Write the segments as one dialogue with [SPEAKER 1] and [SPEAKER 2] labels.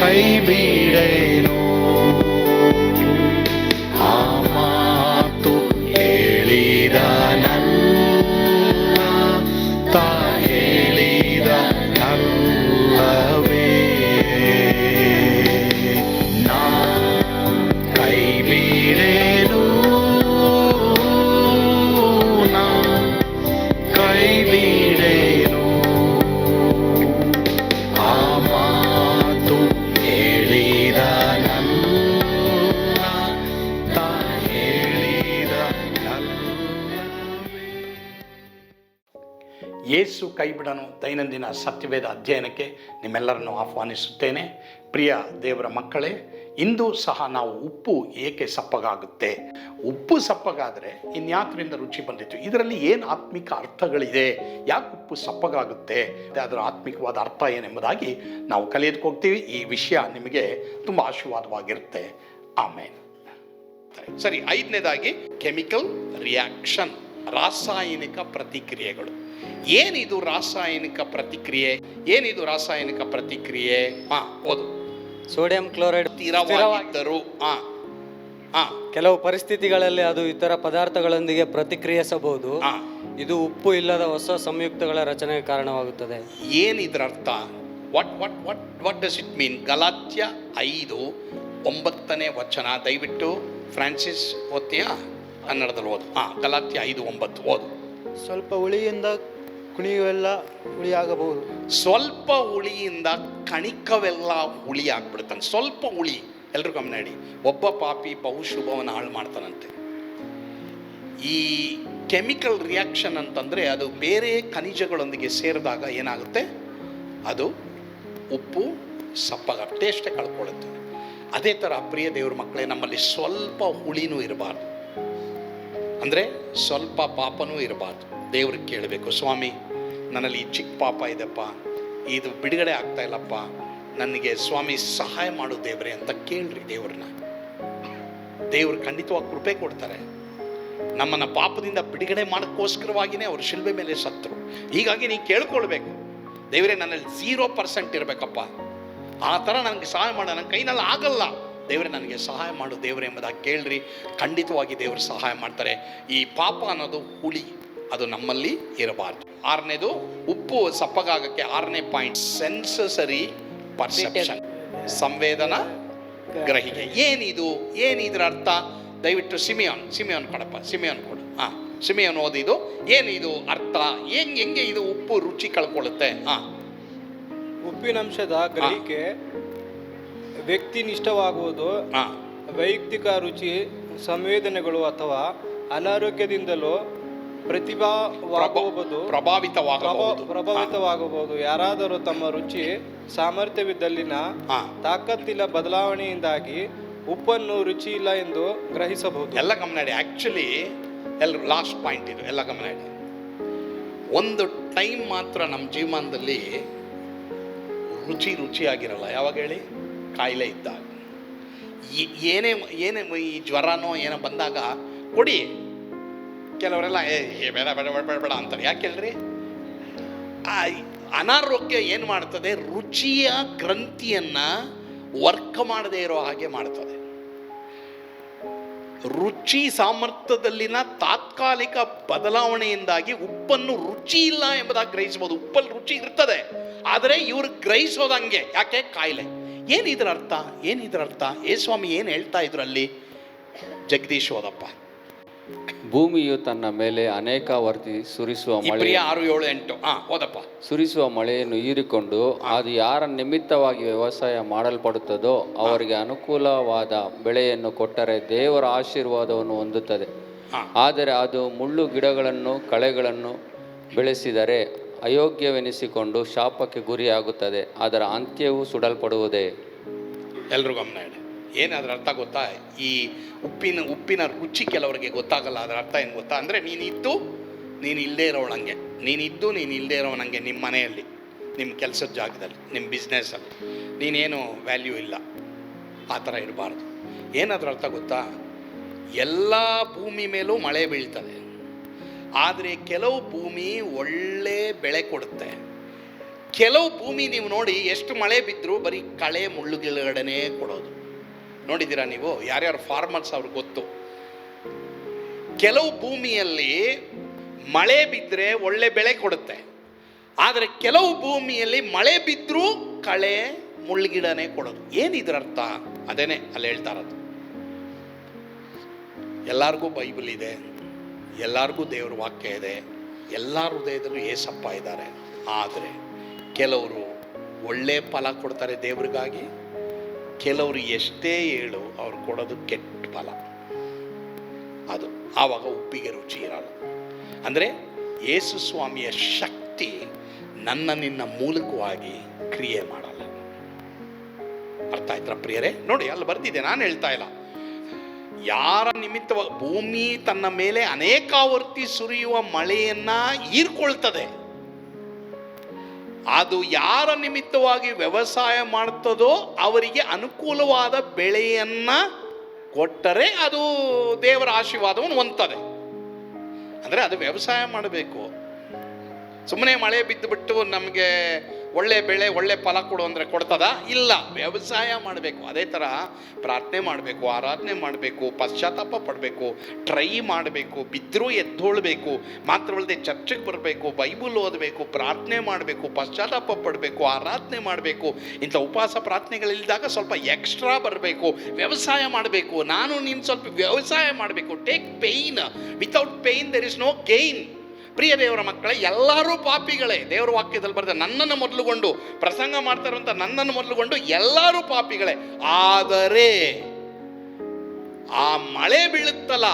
[SPEAKER 1] Baby. ಕೈಬಿಡನು ದೈನಂದಿನ ಸತ್ಯವೇದ ಅಧ್ಯಯನಕ್ಕೆ ನಿಮ್ಮೆಲ್ಲರನ್ನು ಆಹ್ವಾನಿಸುತ್ತೇನೆ. ಪ್ರಿಯ ದೇವರ ಮಕ್ಕಳೇ, ಇಂದು ಸಹ ನಾವು ಉಪ್ಪು ಏಕೆ ಸಪ್ಪಗಾಗುತ್ತೆ? ಉಪ್ಪು ಸಪ್ಪಗಾದರೆ ಇನ್ಯಾಕ್ರಿಂದ ರುಚಿ ಬಂದಿತ್ತು? ಇದರಲ್ಲಿ ಏನು ಆತ್ಮಿಕ ಅರ್ಥಗಳಿದೆ? ಯಾಕೆ ಉಪ್ಪು ಸಪ್ಪಗಾಗುತ್ತೆ? ಅದರ ಆತ್ಮಿಕವಾದ ಅರ್ಥ ಏನೆಂಬುದಾಗಿ ನಾವು ಕಲಿಯೋದಕ್ಕೆ ಹೋಗ್ತೀವಿ. ಈ ವಿಷಯ ನಿಮಗೆ ತುಂಬ ಆಶೀರ್ವಾದವಾಗಿರುತ್ತೆ. ಆಮೇಲೆ ಸರಿ, ಐದನೇದಾಗಿ ಕೆಮಿಕಲ್ ರಿಯಾಕ್ಷನ್, ರಾಸಾಯನಿಕ ಪ್ರತಿಕ್ರಿಯೆಗಳು. ಏನಿದು ರಾಸಾಯನಿಕ ಪ್ರತಿಕ್ರಿಯೆ? ಏನಿದು ರಾಸಾಯನಿಕ ಪ್ರತಿಕ್ರಿಯೆ? ಹಾ ಓದು.
[SPEAKER 2] ಸೋಡಿಯಂ ಕ್ಲೋರೈಡ್
[SPEAKER 1] ಸ್ಥಿರವಾಗಿದ್ದರು ಹಾ ಹಾ
[SPEAKER 2] ಕೆಲವು ಪರಿಸ್ಥಿತಿಗಳಲ್ಲಿ ಅದು ಇತರ ಪದಾರ್ಥಗಳೊಂದಿಗೆ ಪ್ರತಿಕ್ರಿಯಿಸಬಹುದು.
[SPEAKER 1] ಹಾ
[SPEAKER 2] ಇದು ಉಪ್ಪು ಇಲ್ಲದ ಹೊಸ ಸಂಯುಕ್ತಗಳ ರಚನೆಗೆ ಕಾರಣವಾಗುತ್ತದೆ.
[SPEAKER 1] ಏನಿದ್ರ ಅರ್ಥ what what what what does it mean Galatia ಐದು ಒಂಬತ್ತನೇ ವಚನ. ದಯವಿಟ್ಟು ಫ್ರಾನ್ಸಿಸ್ ಓದ್ತೀಯಾ? ಕನ್ನಡದಲ್ಲಿ ಓದು. ಹಾಂ ಗಲಾತ್ಯ ಐದು ಒಂಬತ್ತು. ಓದು.
[SPEAKER 3] ಸ್ವಲ್ಪ ಹುಳಿಯಿಂದ ಕುಣಿಯುವೆಲ್ಲ ಹುಳಿಯಾಗಬಹುದು.
[SPEAKER 1] ಸ್ವಲ್ಪ ಹುಳಿಯಿಂದ ಕಣಿಕವೆಲ್ಲ ಹುಳಿ ಆಗ್ಬಿಡ್ತಾನೆ ಸ್ವಲ್ಪ ಹುಳಿ. ಎಲ್ಲರೂ ಗಮನ ಇಡಿ. ಒಬ್ಬ ಪಾಪಿ ಬಹುಶುಭವನ್ನು ಹಾಳು ಮಾಡ್ತಾನಂತೆ. ಈ ಕೆಮಿಕಲ್ ರಿಯಾಕ್ಷನ್ ಅಂತಂದರೆ ಅದು ಬೇರೆ ಖನಿಜಗಳೊಂದಿಗೆ ಸೇರಿದಾಗ ಏನಾಗುತ್ತೆ? ಅದು ಉಪ್ಪು, ಸಪ್ಪಗ ಟೇಸ್ಟೇ ಕಳ್ಕೊಳ್ಳುತ್ತೆ. ಅದೇ ಥರ ಪ್ರಿಯ ದೇವ್ರ ಮಕ್ಕಳೇ, ನಮ್ಮಲ್ಲಿ ಸ್ವಲ್ಪ ಹುಳಿನೂ ಇರಬಾರ್ದು. ಅಂದರೆ ಸ್ವಲ್ಪ ಪಾಪನೂ ಇರಬಾರ್ದು. ದೇವ್ರಿಗೆ ಕೇಳಬೇಕು, ಸ್ವಾಮಿ, ನನ್ನಲ್ಲಿ ಈ ಚಿಕ್ಕ ಪಾಪ ಇದೆಪ್ಪ ಇದು ಬಿಡುಗಡೆ ಆಗ್ತಾ ಇಲ್ಲಪ್ಪ, ನನಗೆ ಸ್ವಾಮಿ ಸಹಾಯ ಮಾಡು ದೇವ್ರೆ ಅಂತ ಕೇಳ್ರಿ ದೇವ್ರನ್ನ. ದೇವ್ರು ಖಂಡಿತವಾಗಿ ಕೃಪೆ ಕೊಡ್ತಾರೆ. ನಮ್ಮನ್ನ ಪಾಪದಿಂದ ಬಿಡುಗಡೆ ಮಾಡೋಕ್ಕೋಸ್ಕರವಾಗಿಯೇ ಅವರು ಶಿಲ್ಬೆ ಮೇಲೆ ಸತ್ತರು. ಹೀಗಾಗಿ ನೀವು ಕೇಳ್ಕೊಳ್ಬೇಕು. ದೇವರೇ, ನನ್ನಲ್ಲಿ ಝೀರೋ ಪರ್ಸೆಂಟ್ ಇರಬೇಕಪ್ಪ. ಆ ಥರ ನನಗೆ ಸಹಾಯ ಮಾಡ, ನನ್ನ ಕೈನಲ್ಲಿ ಆಗಲ್ಲ. ದೇವರೇ, ನನಗೆ ಸಹಾಯ ಮಾಡು ದೇವರೇ ಎಂಬುದಾಗಿ ಕೇಳ್ರಿ. ಖಂಡಿತವಾಗಿ ದೇವರು ಸಹಾಯ ಮಾಡ್ತಾರೆ. ಈ ಪಾಪ ಅನ್ನೋದು ಹುಳಿ ಅದು ನಮ್ಮಲ್ಲಿ ಇರಬಾರ್ದು. ಆರನೇದು ಉಪ್ಪು ಸಪ್ಪಗಾಗಕ್ಕೆ ಆರನೇ ಪಾಯಿಂಟ್ ಸೆನ್ಸಸರಿ ಪರ್ಸೆಪ್ಷನ್ ಸಂವೇದನ ಗ್ರಹಿಕೆ. ಏನಿದು? ಏನಿದ್ರ ಅರ್ಥ? ದಯವಿಟ್ಟು ಸಿಮಿಯಾನ್ ಸಿಮಿಯಾನ್ ಕೊಡಪ್ಪ ಸಿಮಿಯಾನ್ ಕೊಡು. ಹಾಂ ಸಿಮಿಯಾನ್ ಓದಿದು. ಏನಿದು ಅರ್ಥ? ಹೆಂಗೆ ಹೆಂಗೆ ಇದು ಉಪ್ಪು ರುಚಿ ಕಳ್ಕೊಳ್ಳುತ್ತೆ? ಹಾಂ.
[SPEAKER 3] ಉಪ್ಪಿನಂಶದ ಗ್ರಹಿಕೆ ವ್ಯಕ್ತಿನಿಷ್ಠವಾಗುವುದು
[SPEAKER 1] ಹಾಂ.
[SPEAKER 3] ವೈಯಕ್ತಿಕ ರುಚಿ ಸಂವೇದನೆಗಳು ಅಥವಾ ಅನಾರೋಗ್ಯದಿಂದಲೂ ಪ್ರತಿಭಾವಾಗುವುದು
[SPEAKER 1] ಪ್ರಭಾವಿತವಾಗಬಹುದು.
[SPEAKER 3] ಪ್ರಭಾ- ಪ್ರಭಾವಿತವಾಗಬಹುದು. ಯಾರಾದರೂ ತಮ್ಮ ರುಚಿ ಸಾಮರ್ಥ್ಯವಿದ್ದಲ್ಲಿನ ತಾಕತ್ತಿನ ಬದಲಾವಣೆಯಿಂದಾಗಿ ಉಪ್ಪನ್ನು ರುಚಿ ಇಲ್ಲ ಎಂದು ಗ್ರಹಿಸಬಹುದು.
[SPEAKER 1] ಎಲ್ಲ ಗಮನಡಿ ಆಕ್ಚುಲಿ ಆ್ಯಕ್ಚುಲಿ ಎಲ್ಲರೂ ಲಾಸ್ಟ್ ಪಾಯಿಂಟ್ ಇದು. ಎಲ್ಲ ಗಮನಡಿ ಒಂದು ಟೈಮ್ ಮಾತ್ರ ನಮ್ಮ ಜೀವನದಲ್ಲಿ ರುಚಿ ರುಚಿಯಾಗಿರಲ್ಲ. ಯಾವಾಗ ಹೇಳಿ? ಕಾಯಿಲೆ ಇದ್ದಾಗ. ಏನೇ ಏನೇ ಈ ಜ್ವರನೋ ಏನೋ ಬಂದಾಗ ಕೊಡಿ. ಕೆಲವರೆಲ್ಲ, ಏ ಬೇಡ ಬೇಡ ಬೇಡ ಬೇಡ ಬೇಡ ಅಂತಾರೆ. ಯಾಕೆ ಹೇಳ್ರಿ? ಆ ಅನಾರೋಗ್ಯ ಏನು ಮಾಡ್ತದೆ? ರುಚಿಯ ಗ್ರಂಥಿಯನ್ನು ವರ್ಕ್ ಮಾಡದೇ ಇರೋ ಹಾಗೆ ಮಾಡ್ತದೆ. ರುಚಿ ಸಾಮರ್ಥ್ಯದಲ್ಲಿನ ತಾತ್ಕಾಲಿಕ ಬದಲಾವಣೆಯಿಂದಾಗಿ ಉಪ್ಪನ್ನು ರುಚಿ ಇಲ್ಲ ಎಂಬುದಾಗಿ ಗ್ರಹಿಸಬಹುದು. ಉಪ್ಪಲ್ಲಿ ರುಚಿ ಇರ್ತದೆ, ಆದರೆ ಇವರು ಗ್ರಹಿಸೋದಂಗೆ ಯಾಕೆ? ಕಾಯಿಲೆ. ಏನಿದ್ರ ಅರ್ಥ ಏನಿದ್ರ ಅರ್ಥ ಏ ಸ್ವಾಮಿ, ಏನು ಹೇಳ್ತಾ ಇದ್ರು ಅಲ್ಲಿ ಜಗದೀಶ್ ಓದಪ್ಪ
[SPEAKER 4] ಭೂಮಿಯು ತನ್ನ ಮೇಲೆ ಅನೇಕ ವರ್ತಿ ಸುರಿಸುವ ಮಳೆ
[SPEAKER 1] ಇಬ್ರಿಯ ಆರು ಏಳು ಎಂಟು. ಹಾ ಓದಪ್ಪ.
[SPEAKER 4] ಸುರಿಸುವ ಮಳೆಯನ್ನು ಹೀರಿಕೊಂಡು ಅದು ಯಾರ ನಿಮಿತ್ತವಾಗಿ ವ್ಯವಸಾಯ ಮಾಡಲ್ಪಡುತ್ತದೋ ಅವರಿಗೆ ಅನುಕೂಲವಾದ ಬೆಳೆಯನ್ನು ಕೊಟ್ಟರೆ ದೇವರ ಆಶೀರ್ವಾದವನ್ನು ಹೊಂದುತ್ತದೆ.
[SPEAKER 1] ಹಾ.
[SPEAKER 4] ಆದರೆ ಅದು ಮುಳ್ಳು ಗಿಡಗಳನ್ನು ಕಳೆಗಳನ್ನು ಬೆಳೆಸಿದರೆ ಅಯೋಗ್ಯವೆನಿಸಿಕೊಂಡು ಶಾಪಕ್ಕೆ ಗುರಿಯಾಗುತ್ತದೆ. ಅದರ ಅಂತ್ಯವು ಸುಡಲ್ಪಡುವುದೇ.
[SPEAKER 1] ಎಲ್ಲರೂ ಗಮನ ಇಡಿ. ಏನು ಅದರ ಅರ್ಥ ಗೊತ್ತಾ? ಈ ಉಪ್ಪಿನ ಉಪ್ಪಿನ ರುಚಿ ಕೆಲವರಿಗೆ ಗೊತ್ತಾಗಲ್ಲ, ಅದರ ಅರ್ಥ ಏನು ಗೊತ್ತಾ? ಅಂದರೆ ನೀನಿದ್ದು ನೀನು ಇಲ್ಲದೇ ಇರೋವಳಂಗೆ ನೀನಿದ್ದು ನೀನು ಇಲ್ಲದೇ ಇರೋಣಂಗೆ ನಿಮ್ಮ ಮನೆಯಲ್ಲಿ ನಿಮ್ಮ ಕೆಲಸದ ಜಾಗದಲ್ಲಿ ನಿಮ್ಮ ಬಿಸ್ನೆಸ್ಸಲ್ಲಿ ನೀನೇನು ವ್ಯಾಲ್ಯೂ ಇಲ್ಲ. ಆ ಥರ ಇರಬಾರ್ದು. ಏನಾದ್ರ ಅರ್ಥ ಗೊತ್ತಾ? ಎಲ್ಲ ಭೂಮಿ ಮೇಲೂ ಮಳೆ ಬೀಳ್ತದೆ. ಆದರೆ ಕೆಲವು ಭೂಮಿ ಒಳ್ಳೆ ಬೆಳೆ ಕೊಡುತ್ತೆ. ಕೆಲವು ಭೂಮಿ ನೀವು ನೋಡಿ ಎಷ್ಟು ಮಳೆ ಬಿದ್ದರೂ ಬರೀ ಕಳೆ ಮುಳ್ಳುಗಿಳಗಡೆನೇ ಕೊಡೋದು. ನೋಡಿದ್ದೀರಾ ನೀವು? ಯಾರ್ಯಾರು ಫಾರ್ಮರ್ಸ್ ಅವ್ರಿಗೆ ಗೊತ್ತು. ಕೆಲವು ಭೂಮಿಯಲ್ಲಿ ಮಳೆ ಬಿದ್ದರೆ ಒಳ್ಳೆ ಬೆಳೆ ಕೊಡುತ್ತೆ. ಆದರೆ ಕೆಲವು ಭೂಮಿಯಲ್ಲಿ ಮಳೆ ಬಿದ್ದರೂ ಕಳೆ ಮುಳ್ಳುಗಿಡನೇ ಕೊಡೋದು. ಏನು ಇದರ ಅರ್ಥ? ಅದೇನೆ ಅಲ್ಲಿ ಹೇಳ್ತಾ ಇರೋದು. ಎಲ್ಲರಿಗೂ ಬೈಬಲ್ ಇದೆ. ಎಲ್ಲರಿಗೂ ದೇವ್ರ ವಾಕ್ಯ ಇದೆ. ಎಲ್ಲ ಹೃದಯದಲ್ಲೂ ಏಸಪ್ಪ ಇದ್ದಾರೆ. ಆದರೆ ಕೆಲವರು ಒಳ್ಳೆ ಫಲ ಕೊಡ್ತಾರೆ ದೇವ್ರಿಗಾಗಿ. ಕೆಲವರು ಎಷ್ಟೇ ಹೇಳು ಅವ್ರು ಕೊಡೋದು ಕೆಟ್ಟ ಫಲ. ಅದು ಆವಾಗ ಉಪ್ಪಿಗೆ ರುಚಿ ಇರಲ್ಲ. ಅಂದರೆ ಯೇಸು ಸ್ವಾಮಿಯ ಶಕ್ತಿ ನನ್ನ ನಿನ್ನ ಮೂಲಕವಾಗಿ ಕ್ರಿಯೆ ಮಾಡಲ್ಲ. ಅರ್ಥ ಆಯ್ತಾ ಪ್ರಿಯರೇ? ನೋಡಿ, ಅಲ್ಲಿ ಬರ್ತಿದೆ ನಾನು ಹೇಳ್ತಾ ಇಲ್ಲ. ಯಾರ ನಿಮಿತ್ತವಾಗಿ ಭೂಮಿ ತನ್ನ ಮೇಲೆ ಅನೇಕಾವರ್ತಿ ಸುರಿಯುವ ಮಳೆಯನ್ನ ಹೀರ್ಕೊಳ್ತದೆ. ಅದು ಯಾರ ನಿಮಿತ್ತವಾಗಿ ವ್ಯವಸಾಯ ಮಾಡ್ತದೋ ಅವರಿಗೆ ಅನುಕೂಲವಾದ ಬೆಳೆಯನ್ನು ಕೊಟ್ಟರೆ ಅದು ದೇವರ ಆಶೀರ್ವಾದವನ್ನು ಹೊಂದ್ತದೆ. ಅಂದರೆ ಅದು ವ್ಯವಸಾಯ ಮಾಡಬೇಕು. ಸುಮ್ಮನೆ ಮಳೆ ಬಿದ್ದುಬಿಟ್ಟು ನಮಗೆ ಒಳ್ಳೆ ಬೆಳೆ, ಒಳ್ಳೆ ಫಲ ಕೊಡು ಅಂದರೆ ಕೊಡ್ತದ? ಇಲ್ಲ. ವ್ಯವಸಾಯ ಮಾಡಬೇಕು. ಅದೇ ಥರ ಪ್ರಾರ್ಥನೆ ಮಾಡಬೇಕು, ಆರಾಧನೆ ಮಾಡಬೇಕು, ಪಶ್ಚಾತ್ತಾಪ ಪಡಬೇಕು, ಟ್ರೈ ಮಾಡಬೇಕು ಬಿದ್ದರೂ ಎದ್ದೋಳ್ಬೇಕು ಮಾತ್ರವಲ್ಲದೆ ಚರ್ಚೆಗೆ ಬರಬೇಕು, ಬೈಬಲ್ ಓದಬೇಕು, ಪ್ರಾರ್ಥನೆ ಮಾಡಬೇಕು, ಪಶ್ಚಾತ್ತಾಪ ಪಡಬೇಕು, ಆರಾಧನೆ ಮಾಡಬೇಕು, ಇಂಥ ಉಪವಾಸ ಪ್ರಾರ್ಥನೆಗಳಿಲ್ದಾಗ ಸ್ವಲ್ಪ ಎಕ್ಸ್ಟ್ರಾ ಬರಬೇಕು, ವ್ಯವಸಾಯ ಮಾಡಬೇಕು. ನಾನು ನೀನು ಸ್ವಲ್ಪ ವ್ಯವಸಾಯ ಮಾಡಬೇಕು. Take pain without pain there is no gain ಪ್ರಿಯ ದೇವರ ಮಕ್ಕಳೇ, ಎಲ್ಲರೂ ಪಾಪಿಗಳೇ. ದೇವರ ವಾಕ್ಯದಲ್ಲಿ ಬರ್ತದೆ ನನ್ನನ್ನು ಮೊದಲುಗೊಂಡು, ಪ್ರಸಂಗ ಮಾಡ್ತಾರಂತ ನನ್ನನ್ನು ಮೊದಲುಗೊಂಡು ಎಲ್ಲರೂ ಪಾಪಿಗಳೇ. ಆದರೆ, ಆ ಮಳೆ ಬೀಳುತ್ತಲ್ಲ,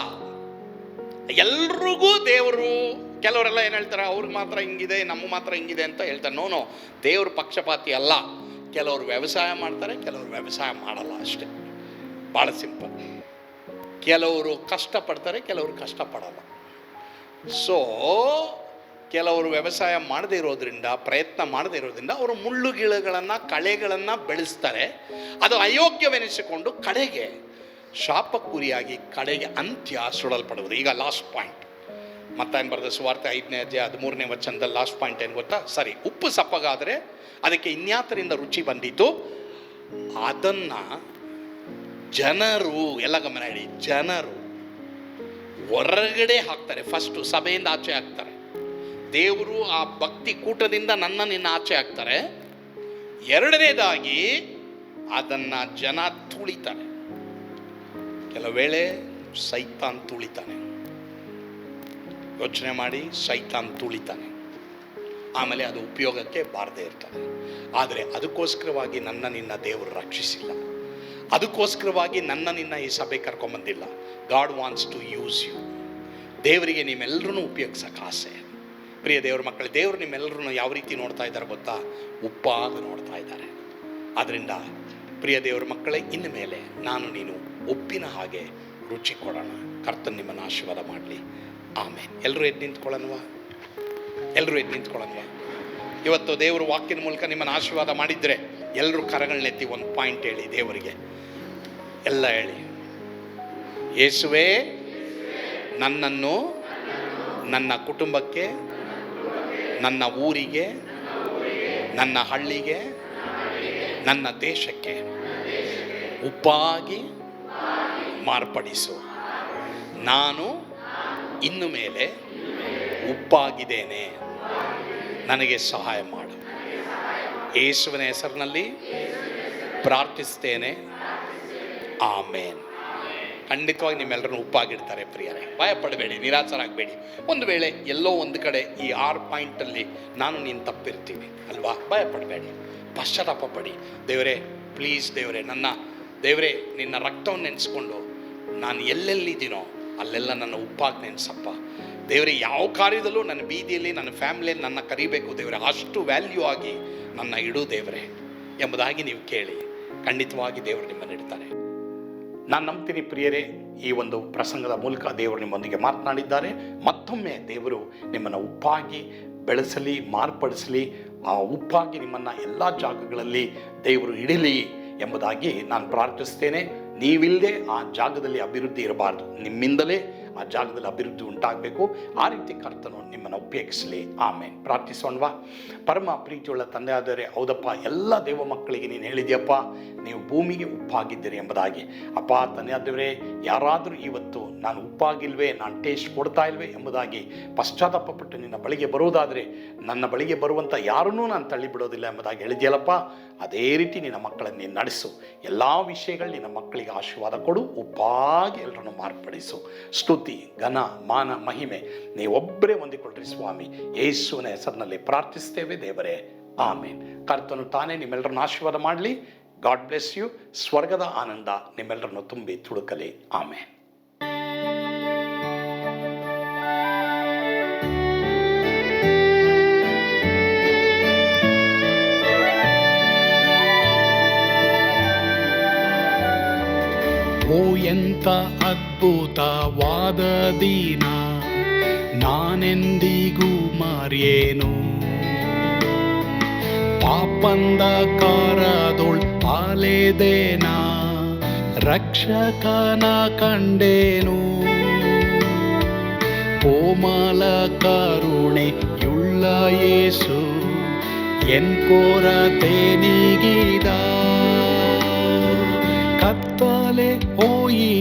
[SPEAKER 1] ಎಲ್ರಿಗೂ ದೇವರು, ಕೆಲವರೆಲ್ಲ ಏನು ಹೇಳ್ತಾರೆ, ಅವ್ರಿಗೆ ಮಾತ್ರ ಹಿಂಗಿದೆ ನಮ್ಮ ಮಾತ್ರ ಹಿಂಗಿದೆ ಅಂತ ಹೇಳ್ತಾರೆ. ನೋ ದೇವ್ರ ಪಕ್ಷಪಾತಿ ಅಲ್ಲ. ಕೆಲವರು ವ್ಯವಸಾಯ ಮಾಡ್ತಾರೆ, ಕೆಲವರು ವ್ಯವಸಾಯ ಮಾಡಲ್ಲ ಅಷ್ಟೇ. ಭಾಳ ಸಿಂಪಲ್. ಕೆಲವರು ಕಷ್ಟಪಡ್ತಾರೆ, ಕೆಲವರು ಕಷ್ಟಪಡಲ್ಲ. ಸೊ ಕೆಲವರು ವ್ಯವಸಾಯ ಮಾಡದೇ ಇರೋದ್ರಿಂದ, ಪ್ರಯತ್ನ ಮಾಡದೇ ಇರೋದ್ರಿಂದ ಅವರು ಮುಳ್ಳುಗಿಳಗಳನ್ನು ಕಳೆಗಳನ್ನು ಬೆಳೆಸ್ತಾರೆ. ಅದು ಅಯೋಗ್ಯವೆನಿಸಿಕೊಂಡು ಕಡೆಗೆ ಶಾಪಕ್ಕುರಿಯಾಗಿ ಕಡೆಗೆ ಅಂತ್ಯ ಸುಡಲ್ಪಡುವುದು. ಈಗ ಲಾಸ್ಟ್ ಪಾಯಿಂಟ್ ಮತ್ತೇನು ಬರೆದ ಸುವಾರ್ತೆ ಐದನೇ ಅಧ್ಯಾಯ ಹದಿಮೂರನೇ ವಚನದ ಲಾಸ್ಟ್ ಪಾಯಿಂಟ್ ಏನು ಗೊತ್ತಾ? ಸರಿ, ಉಪ್ಪು ಸಪ್ಪಗಾದರೆ ಅದಕ್ಕೆ ಇನ್ಯಾತರಿಂದ ರುಚಿ ಬಂದಿತ್ತು ಅದನ್ನು ಜನರು, ಎಲ್ಲ ಗಮನ ಹೇಳಿ ಜನರು ಹೊರಗಡೆ ಹಾಕ್ತಾರೆ. ಫಸ್ಟು ಸಭೆಯಿಂದ ಆಚೆ ಹಾಕ್ತಾರೆ. ದೇವರು ಆ ಭಕ್ತಿ ಕೂಟದಿಂದ ನನ್ನ ನಿನ್ನ ಆಚೆ ಹಾಕ್ತಾರೆ. ಎರಡನೇದಾಗಿ ಅದನ್ನು ಜನ ತುಳಿತಾರೆ. ಕೆಲವು ವೇಳೆ ಸೈತಾನ್ ತುಳಿತಾನೆ. ಯೋಚನೆ ಮಾಡಿ ಸೈತಾನ್ ತುಳಿತಾನೆ. ಆಮೇಲೆ ಅದು ಉಪಯೋಗಕ್ಕೆ ಬಾರದೇ ಇರ್ತದೆ ಆದರೆ ಅದಕ್ಕೋಸ್ಕರವಾಗಿ ನನ್ನ ನಿನ್ನ ದೇವರು ರಕ್ಷಿಸಿಲ್ಲ. ಅದಕ್ಕೋಸ್ಕರವಾಗಿ ನನ್ನ ನಿನ್ನ ಈ ಸಭೆ ಕರ್ಕೊಂಬಂದಿಲ್ಲ. God wants to use you ದೇವರಿಗೆ ನಿಮ್ಮೆಲ್ಲರೂ ಉಪಯೋಗಿಸೋಕೆ ಆಸೆ ಪ್ರಿಯ ದೇವ್ರ ಮಕ್ಕಳು, ದೇವರು ನಿಮ್ಮೆಲ್ಲರೂ ಯಾವ ರೀತಿ ನೋಡ್ತಾ ಇದ್ದಾರೆ ಗೊತ್ತಾ? ಉಪ್ಪಾಗ ನೋಡ್ತಾ ಇದ್ದಾರೆ. ಆದ್ದರಿಂದ ಪ್ರಿಯ ದೇವರ ಮಕ್ಕಳೇ, ಇನ್ನು ಮೇಲೆ ನಾನು ನೀನು ಉಪ್ಪಿನ ಹಾಗೆ ರುಚಿ ಕೊಡೋಣ. ಕರ್ತನ್ ನಿಮ್ಮನ್ನು ಆಶೀರ್ವಾದ ಮಾಡಲಿ. ಆಮೇಲೆ ಎಲ್ಲರೂ ಎದ್ದು ನಿಂತ್ಕೊಳ್ಳೋಣವಾ? ಎಲ್ಲರೂ ಎದ್ದು ನಿಂತ್ಕೊಳ್ಳೋಣವಾ? ಇವತ್ತು ದೇವರು ವಾಕ್ಯದ ಮೂಲಕ ನಿಮ್ಮನ್ನು ಆಶೀರ್ವಾದ ಮಾಡಿದರೆ ಎಲ್ಲರೂ ಕರಗಳನ್ನೆತ್ತಿ ಒಂದು ಪಾಯಿಂಟ್ ಹೇಳಿ ದೇವರಿಗೆ. ಎಲ್ಲ ಹೇಳಿ. ಯೇಸುವೆ, ನನ್ನನ್ನು ನನ್ನ ಕುಟುಂಬಕ್ಕೆ, ನನ್ನ ಊರಿಗೆ, ನನ್ನ ಹಳ್ಳಿಗೆ, ನನ್ನ ದೇಶಕ್ಕೆ ಉಪ್ಪಾಗಿ ಮಾರ್ಪಡಿಸು. ನಾನು ಇನ್ನು ಮೇಲೆ ಉಪ್ಪಾಗಿದ್ದೇನೆ. ನನಗೆ ಸಹಾಯ ಮಾಡು. ಯೇಸುವಿನ ಹೆಸರಿನಲ್ಲಿ ಪ್ರಾರ್ಥಿಸ್ತೇನೆ. ಆಮೇನ್. ಖಂಡಿತವಾಗಿ ನಿಮ್ಮೆಲ್ಲರನ್ನು ಉಪ್ಪಾಗಿಡ್ತಾರೆ ಪ್ರಿಯರೇ. ಭಯ ಪಡಬೇಡಿ ನಿರಾಸರಾಗಬೇಡಿ ಒಂದು ವೇಳೆ ಎಲ್ಲೋ ಒಂದು ಕಡೆ ಈ ಆರು ಪಾಯಿಂಟಲ್ಲಿ ನಾನು ನೀನು ತಪ್ಪಿರ್ತೀನಿ ಅಲ್ವಾ? ಭಯ ಪಡಬೇಡಿ ಪಶ್ಚಾತ್ತಾಪ ಪಡಿ ದೇವರೇ ಪ್ಲೀಸ್ ದೇವರೇ, ನನ್ನ ದೇವರೇ, ನಿನ್ನ ರಕ್ತವನ್ನು ನೆನೆಸ್ಕೊಂಡು ನಾನು ಎಲ್ಲೆಲ್ಲಿದ್ದೀನೋ ಅಲ್ಲೆಲ್ಲ ನನ್ನ ಉಪ್ಪಾಗಿ ನೆನೆಸಪ್ಪ ದೇವರೇ, ಯಾವ ಕಾರ್ಯದಲ್ಲೂ ನನ್ನ ಬೀದಿಯಲ್ಲಿ, ನನ್ನ ಫ್ಯಾಮಿಲಿಯಲ್ಲಿ ನನ್ನ ಕರಿಬೇಕು ದೇವರೇ. ಅಷ್ಟು ವ್ಯಾಲ್ಯೂ ಆಗಿ ನನ್ನ ಇಡು ದೇವರೇ ಎಂಬುದಾಗಿ ನೀವು ಕೇಳಿ. ಖಂಡಿತವಾಗಿ ದೇವರು ನಿಮ್ಮನ್ನು ಇಡ್ತಾರೆ. ನಾನು ನಂಬ್ತೀನಿ ಪ್ರಿಯರೇ, ಈ ಒಂದು ಪ್ರಸಂಗದ ಮೂಲಕ ದೇವರು ನಿಮ್ಮೊಂದಿಗೆ ಮಾತನಾಡಿದ್ದಾರೆ. ಮತ್ತೊಮ್ಮೆ ದೇವರು ನಿಮ್ಮನ್ನು ಉಪ್ಪಾಗಿ ಬೆಳೆಸಲಿ, ಮಾರ್ಪಡಿಸಲಿ, ಆ ಉಪ್ಪಾಗಿ ನಿಮ್ಮನ್ನು ಎಲ್ಲ ಜಾಗಗಳಲ್ಲಿ ದೇವರು ಇಡಲಿ ಎಂಬುದಾಗಿ ನಾನು ಪ್ರಾರ್ಥಿಸ್ತೇನೆ. ನೀವಿಲ್ಲದೆ ಆ ಜಾಗದಲ್ಲಿ ಅಭಿವೃದ್ಧಿ ಇರಬಾರ್ದು. ನಿಮ್ಮಿಂದಲೇ
[SPEAKER 5] ಆ ಜಾಗದಲ್ಲಿ ಅಭಿವೃದ್ಧಿ ಉಂಟಾಗಬೇಕು. ಆ ರೀತಿ ಕರ್ತನು ನಿಮ್ಮನ್ನು ಉಪಯೋಗಿಸಲಿ. ಆಮೇಲೆ ಪ್ರಾರ್ಥಿಸೋಣವಾ. ಪರಮ ಪ್ರೀತಿಯುಳ್ಳ ತಂದೆ ಆದರೆ ಹೌದಪ್ಪ, ಎಲ್ಲ ದೇವ ಮಕ್ಕಳಿಗೆ ನೀನು ಹೇಳಿದ್ಯಪ್ಪ, ನೀವು ಭೂಮಿಗೆ ಉಪ್ಪಾಗಿದ್ದೀರಿ ಎಂಬುದಾಗಿ. ಅಪ್ಪ ತಂದೆ ಆದವರೇ ಯಾರಾದರೂ ಇವತ್ತು ನಾನು ಉಪ್ಪಾಗಿಲ್ವೇ, ನಾನು ಟೇಸ್ಟ್ ಕೊಡ್ತಾ ಇಲ್ವೇ ಎಂಬುದಾಗಿ ಪಶ್ಚಾತ್ತಾಪಪಟ್ಟು ನಿನ್ನ ಬಳಿಗೆ ಬರುವುದಾದರೆ, ನನ್ನ ಬಳಿಗೆ ಬರುವಂಥ ಯಾರನ್ನೂ ನಾನು ತಳ್ಳಿಬಿಡೋದಿಲ್ಲ ಎಂಬುದಾಗಿ ಹೇಳಿದ್ಯಲ್ಲಪ್ಪ, ಅದೇ ರೀತಿ ನಿನ್ನ ಮಕ್ಕಳನ್ನು ನೀನು ನಡೆಸು. ಎಲ್ಲ ವಿಷಯಗಳು ನಿನ್ನ ಮಕ್ಕಳಿಗೆ ಆಶೀರ್ವಾದ ಕೊಡು. ಉಪ್ಪಾಗಿ ಎಲ್ಲರನ್ನು ಮಾರ್ಪಡಿಸು. ಸ್ತುತಿ ಘನ, ಮಾನ, ಮಹಿಮೆ ನೀವೊಬ್ಬರೇ ಹೊಂದಿಕೊಳ್ಳ್ರಿ ಸ್ವಾಮಿ. ಯೇಸುವಿನ ಹೆಸರಿನಲ್ಲಿ ಪ್ರಾರ್ಥಿಸ್ತೇವೆ ದೇವರೇ. ಆಮೇನ್. ಕರ್ತನು ತಾನೇ ನಿಮ್ಮೆಲ್ಲರನ್ನು ಆಶೀರ್ವಾದ ಮಾಡಲಿ. God bless you. ಸ್ವರ್ಗದ ಆನಂದ ನಿಮ್ಮೆಲ್ಲರನ್ನು ತುಂಬಿ ತುಡುಕಲಿ ಆಮೇನ್.
[SPEAKER 1] ಎಂತ ಅದ್ಭುತವಾದ ದಿನ ನಾನೆಂದಿಗೂ ಮರೆಯೇನು ಪಾಪಂದ ಕಾರದೊಳ್ ಪಾಲೆದೇನ ರಕ್ಷಕನ ಕಂಡೇನು ಕೋಮಲ ಕರುಣೆಯುಳ್ಳ ಯೇಸು ಎನ್ ಕೊರತೆ ನೀಗಿದ ಕತ್ತಲೆ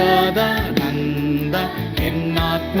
[SPEAKER 1] ಸ್ವರ್ಗದ ನಂದ ಎನ್ನಾತ್ಮ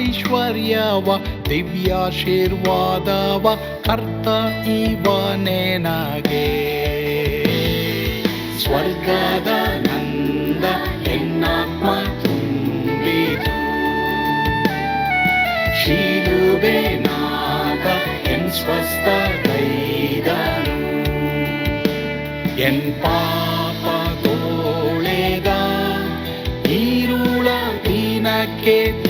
[SPEAKER 1] ಐಶ್ವರ್ಯವ, ದಿವ್ಯಾಶೀರ್ವಾದವ, ಕರ್ತ ಇವನೇ ನಗೆ. ಸ್ವರ್ಗದ ನಂದ ಹೆಣ್ಣಾತ್ಮ ತುಂಬಿತು. ಶಿಲುಬೆನಾಗ ಎನ್ ಸ್ವಸ್ಥ ಕೈದನು. ಎನ್ ಪಾಪ ತೋಳೆದ, ಈರುಳ ದಿನಕ್ಕೆ